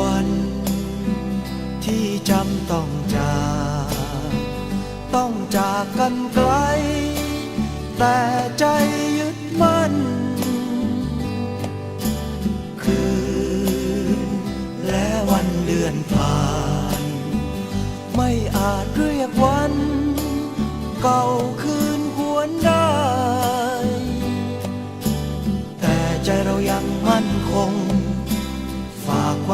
วันที่จำต้องจากต้องจากกันไกล แต่ใจยึดมั่น คืนและวันเดือนผ่าน ไม่อาจเรียกวัน เก่าคืนหวนได้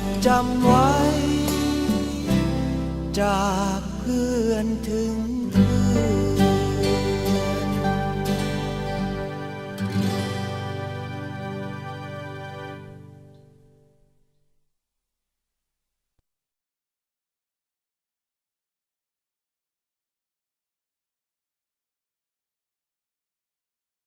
ดจำไว้ จากเพื่อนถึงเพื่อน